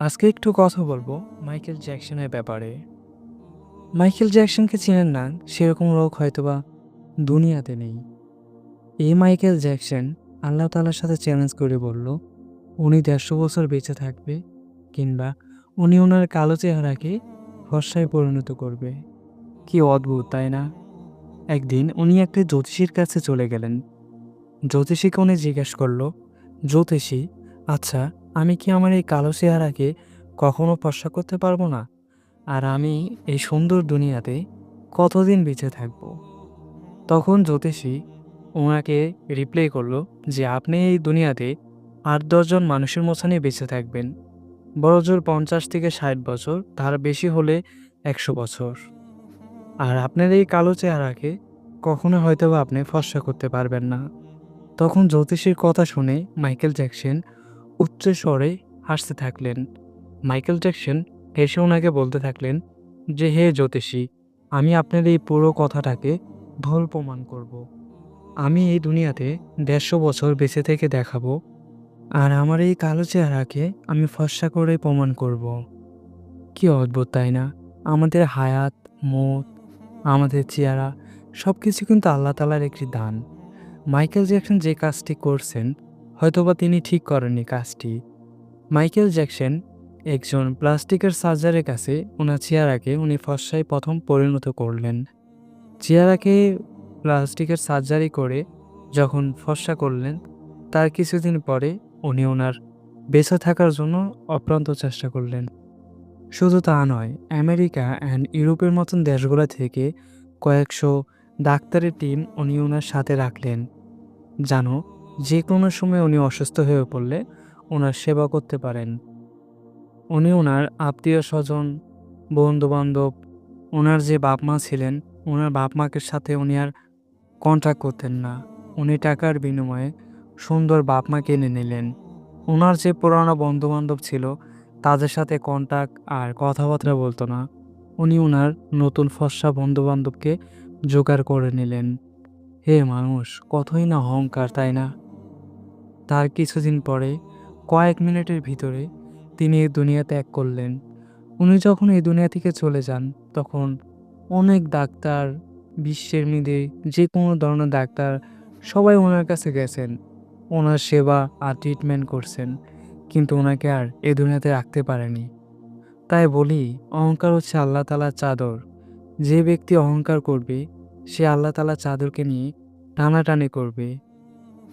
আজকে একটু কথা বলব মাইকেল জ্যাকসনের ব্যাপারে। মাইকেল জ্যাকসনকে চিনেন না, সেরকম লোক হয়তোবা দুনিয়াতে নেই। এই মাইকেল জ্যাকসন আল্লাহ তালার সাথে চ্যালেঞ্জ করে বলল, উনি দেড়শো বছর বেঁচে থাকবে কিংবা উনি ওনার কালো চেহারাকে ফর্সায় পরিণত করবে। কি অদ্ভুত, তাই না? একদিন উনি একটা জ্যোতিষীর কাছে চলে গেলেন। জ্যোতিষীকে উনি জিজ্ঞেস করল, জ্যোতিষী আচ্ছা আমি কি আমার এই কালো চেহারাকে কখনো ফর্সা করতে পারব না? আর আমি এই সুন্দর দুনিয়াতে কতদিন বেঁচে থাকব? তখন জ্যোতিষী ওনাকে রিপ্লাই করল যে আপনি এই দুনিয়াতে আট দশজন মানুষের মোছানে বেঁচে থাকবেন। বড়জোর পঞ্চাশ থেকে ষাট বছর, তার বেশি হলে একশো বছর। আর আপনার এই কালো চেহারাকে কখনো হয়তো আপনি ফর্সা করতে পারবেন না। তখন জ্যোতিষীর কথা শুনে মাইকেল জ্যাকসন উচ্চ স্বরে হাসতে থাকলেন মাইকেল জ্যাকসন হেসে ওনাকে বলতে থাকলেন, যে হে জ্যোতিষী, আমি আপনার এই পুরো কথাটাকে ভুল প্রমাণ করব। আমি এই দুনিয়াতে দেড়শো বছর বেঁচে থেকে দেখাবো আর আমার এই কালো চেহারাকে আমি ফর্সা করে প্রমাণ করব। কি অদ্ভুত, তাই না আমাদের হায়াত, মত, আমাদের চেহারা সব কিছু কিন্তু আল্লাহ তালার একটি দান মাইকেল জ্যাকসন যে কাজটি করছেন হয়তোবা তিনি ঠিক করেননি কাজটি। মাইকেল জ্যাকসন, একজন প্লাস্টিকের সার্জারের কাছে ওনার চেয়ারাকে উনি ফর্সায় প্রথম পরিণত করলেন। চেয়ারাকে প্লাস্টিকের সার্জারি করে যখন ফর্সা করলেন, তার কিছুদিন পরে উনি ওনার বেঁচে থাকার জন্য অপ্রান্ত চেষ্টা করলেন। শুধু তা নয়, আমেরিকা অ্যান্ড ইউরোপের মতন দেশগুলো থেকে কয়েকশো ডাক্তারের টিম উনি ওনার সাথে রাখলেন। জানো যে কোনো সময় উনি অসুস্থ হয়ে পড়লে ওনার সেবা করতে পারেন। উনি ওনার আত্মীয় স্বজন, বন্ধুবান্ধব, ওনার যে বাপ মা ছিলেন, ওনার বাপ মাকে সাথে উনি আর কন্ট্যাক্ট করতেন না। উনি টাকার বিনিময়ে সুন্দর বাপ মা কিনে নিলেন। ওনার যে পুরানো বন্ধুবান্ধব ছিল, তাদের সাথে কন্ট্যাক্ট আর কথাবার্তা বলতো না। উনি ওনার নতুন ফর্সা বন্ধুবান্ধবকে জোগাড় করে নিলেন। হে মানুষ, কতই না অহংকার, তাই না? তার কিছুদিন পরে, কয়েক মিনিটের ভিতরে, তিনি এই দুনিয়া ত্যাগ করলেন। উনি যখন এই দুনিয়া থেকে চলে যান, তখন অনেক ডাক্তার, বিশ্বের মিদে যে কোনো ধরনের ডাক্তার, সবাই ওনার কাছে গেছেন। ওনার সেবা আর ট্রিটমেন্ট করছেন, কিন্তু ওনাকে আর এ দুনিয়াতে রাখতে পারেনি। তাই বলি, অহংকার হচ্ছে আল্লাহ তালার চাদর। যে ব্যক্তি অহংকার করবে, সে আল্লাহ তালা চাদরকে নিয়ে টানাটানি করবে।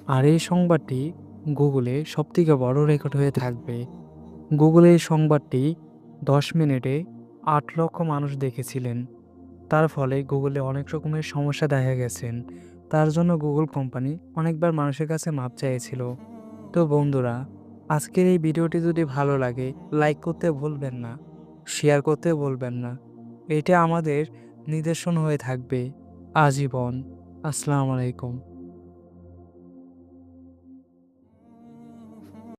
আর এই সংবাদটি গুগলে সবথেকে বড় রেকর্ড হয়ে থাকবে। গুগলে এই সংবাদটি দশ মিনিটে আট লক্ষ মানুষ দেখেছিলেন। তার ফলে গুগলে অনেক রকমের সমস্যা দেখা গেছেন তার জন্য গুগল কোম্পানি অনেকবার মানুষের কাছে মাপ চাইছিল। তো বন্ধুরা, আজকের এই ভিডিওটি যদি ভালো লাগে লাইক করতে ভুলবেন না শেয়ার করতে বলবেন না। এটা আমাদের নিদর্শন হয়ে থাকবে। আজীবন, আসসালামু আলাইকুম।